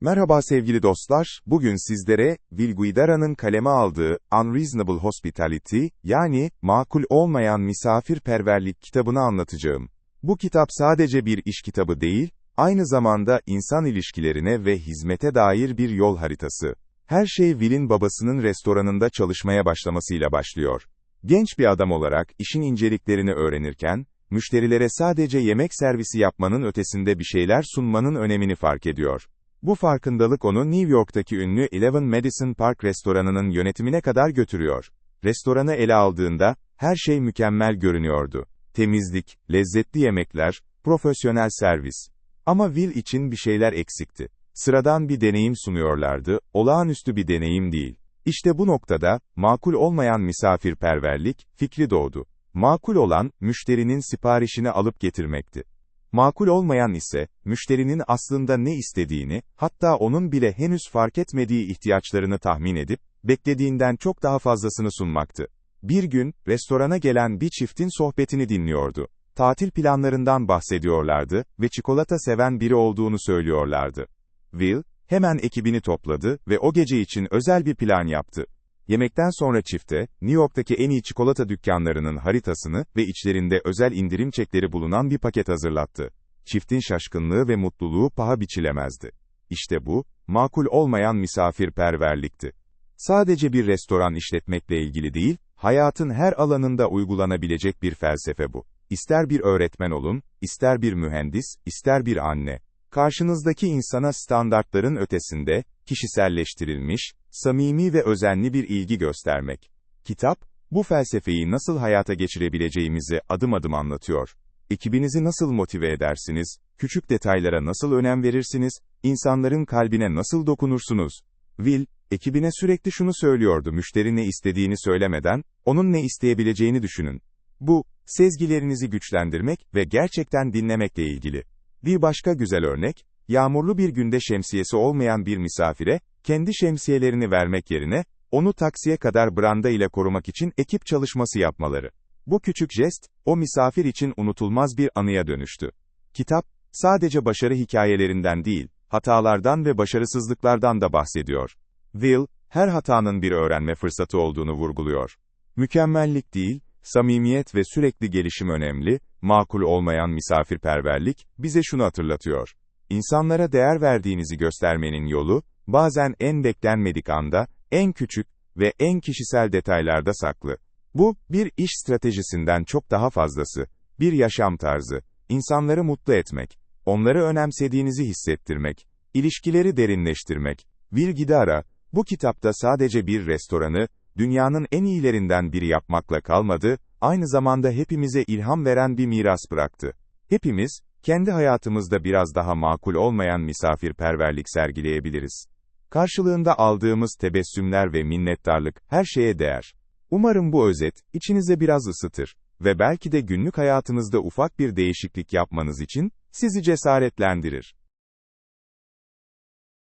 Merhaba sevgili dostlar, bugün sizlere, Will Guidara'nın kaleme aldığı Unreasonable Hospitality, yani makul olmayan misafirperverlik kitabını anlatacağım. Bu kitap sadece bir iş kitabı değil, aynı zamanda insan ilişkilerine ve hizmete dair bir yol haritası. Her şey Will'in babasının restoranında çalışmaya başlamasıyla başlıyor. Genç bir adam olarak işin inceliklerini öğrenirken, müşterilere sadece yemek servisi yapmanın ötesinde bir şeyler sunmanın önemini fark ediyor. Bu farkındalık onu New York'taki ünlü Eleven Madison Park restoranının yönetimine kadar götürüyor. Restoranı ele aldığında, her şey mükemmel görünüyordu. Temizlik, lezzetli yemekler, profesyonel servis. Ama Will için bir şeyler eksikti. Sıradan bir deneyim sunuyorlardı, olağanüstü bir deneyim değil. İşte bu noktada, makul olmayan misafirperverlik, fikri doğdu. Makul olan, müşterinin siparişini alıp getirmekti. Makul olmayan ise, müşterinin aslında ne istediğini, hatta onun bile henüz fark etmediği ihtiyaçlarını tahmin edip, beklediğinden çok daha fazlasını sunmaktı. Bir gün, restorana gelen bir çiftin sohbetini dinliyordu. Tatil planlarından bahsediyorlardı ve çikolata seven biri olduğunu söylüyorlardı. Will, hemen ekibini topladı ve o gece için özel bir plan yaptı. Yemekten sonra çifte, New York'taki en iyi çikolata dükkanlarının haritasını ve içlerinde özel indirim çekleri bulunan bir paket hazırlattı. Çiftin şaşkınlığı ve mutluluğu paha biçilemezdi. İşte bu, makul olmayan misafirperverlikti. Sadece bir restoran işletmekle ilgili değil, hayatın her alanında uygulanabilecek bir felsefe bu. İster bir öğretmen olun, ister bir mühendis, ister bir anne. Karşınızdaki insana standartların ötesinde, kişiselleştirilmiş, samimi ve özenli bir ilgi göstermek. Kitap, bu felsefeyi nasıl hayata geçirebileceğimizi adım adım anlatıyor. Ekibinizi nasıl motive edersiniz, küçük detaylara nasıl önem verirsiniz, insanların kalbine nasıl dokunursunuz? Will, ekibine sürekli şunu söylüyordu müşteri ne istediğini söylemeden, onun ne isteyebileceğini düşünün. Bu, sezgilerinizi güçlendirmek ve gerçekten dinlemekle ilgili. Bir başka güzel örnek, yağmurlu bir günde şemsiyesi olmayan bir misafire, kendi şemsiyelerini vermek yerine, onu taksiye kadar branda ile korumak için ekip çalışması yapmaları. Bu küçük jest, o misafir için unutulmaz bir anıya dönüştü. Kitap, sadece başarı hikayelerinden değil, hatalardan ve başarısızlıklardan da bahsediyor. Will, her hatanın bir öğrenme fırsatı olduğunu vurguluyor. Mükemmellik değil, samimiyet ve sürekli gelişim önemli, makul olmayan misafirperverlik, bize şunu hatırlatıyor. İnsanlara değer verdiğinizi göstermenin yolu, bazen en beklenmedik anda, en küçük ve en kişisel detaylarda saklı. Bu, bir iş stratejisinden çok daha fazlası, bir yaşam tarzı, insanları mutlu etmek, onları önemsediğinizi hissettirmek, ilişkileri derinleştirmek. Will Guidara, bu kitapta sadece bir restoranı, dünyanın en iyilerinden biri yapmakla kalmadı, aynı zamanda hepimize ilham veren bir miras bıraktı. Hepimiz, kendi hayatımızda biraz daha makul olmayan misafirperverlik sergileyebiliriz. Karşılığında aldığımız tebessümler ve minnettarlık her şeye değer. Umarım bu özet, içinize biraz ısıtır ve belki de günlük hayatınızda ufak bir değişiklik yapmanız için sizi cesaretlendirir.